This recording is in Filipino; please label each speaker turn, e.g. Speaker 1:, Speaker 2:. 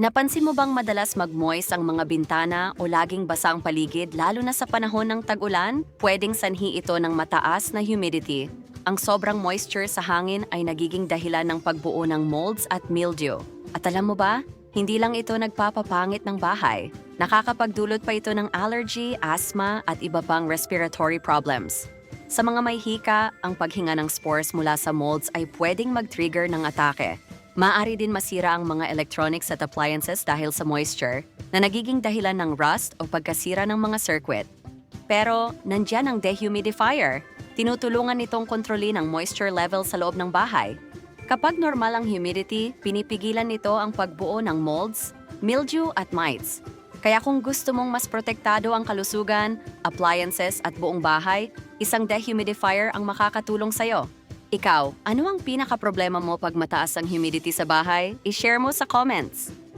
Speaker 1: Napansin mo bang madalas mag-moist ang mga bintana o laging basa ang paligid lalo na sa panahon ng tag-ulan? Pwedeng sanhi ito ng mataas na humidity. Ang sobrang moisture sa hangin ay nagiging dahilan ng pagbuo ng molds at mildew. At alam mo ba, hindi lang ito nagpapapangit ng bahay. Nakakapagdulot pa ito ng allergy, asthma at iba pang respiratory problems. Sa mga may hika, ang paghinga ng spores mula sa molds ay pwedeng mag-trigger ng atake. Maaari din masira ang mga electronics at appliances dahil sa moisture na nagiging dahilan ng rust o pagkasira ng mga circuit. Pero nandyan ang dehumidifier. Tinutulungan nitong kontrolin ang moisture level sa loob ng bahay. Kapag normal ang humidity, pinipigilan nito ang pagbuo ng molds, mildew at mites. Kaya kung gusto mong mas protektado ang kalusugan, appliances at buong bahay, isang dehumidifier ang makakatulong sa'yo. Ikaw, ano ang pinaka-problema mo pag mataas ang humidity sa bahay? I-share mo sa comments.